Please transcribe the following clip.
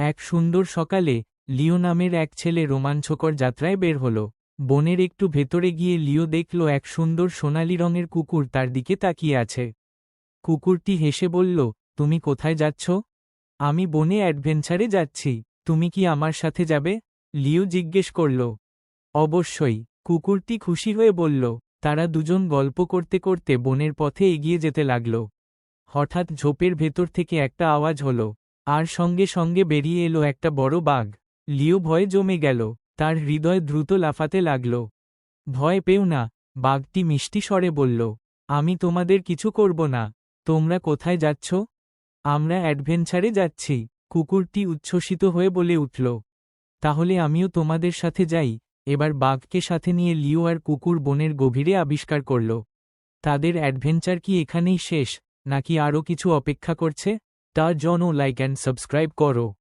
এক সুন্দর সকালে, লিও নামের এক ছেলে রোমাঞ্চকর যাত্রায় বের হল। বনের একটু ভেতরে গিয়ে লিও দেখল এক সুন্দর সোনালি রঙের কুকুর তার দিকে তাকিয়ে আছে। কুকুরটি হেসে বলল, তুমি কোথায় যাচ্ছ? আমি বনে অ্যাডভেঞ্চারে যাচ্ছি। তুমি কি আমার সাথে যাবে? লিও জিজ্ঞেস করল। অবশ্যই। কুকুরটি খুশি হয়ে বলল। তারা দুজন গল্প করতে করতে বনের পথে এগিয়ে যেতে লাগল। হঠাৎ ঝোপের ভেতর থেকে একটা আওয়াজ হল। আর সঙ্গে সঙ্গে বেরিয়ে এলো একটা বড় বাঘ। লিও ভয়ে জমে গেল, তার হৃদয় দ্রুত লাফাতে লাগল। ভয় পেও না, বাঘটি মিষ্টি স্বরে বলল, আমি তোমাদের কিছু করব না, তোমরা কোথায় যাচ্ছ? আমরা অ্যাডভেঞ্চারে যাচ্ছি, কুকুরটি উচ্ছ্বসিত হয়ে বলে উঠল। তাহলে আমিও তোমাদের সাথে যাই, এবার বাঘকে সাথে নিয়ে লিও আর কুকুর বনের গভীরে আবিষ্কার করল। তাদের অ্যাডভেঞ্চার কি এখানেই শেষ, নাকি আরও কিছু অপেক্ষা করছে? टार जोनो लाइक एंड सब्सक्राइब करो।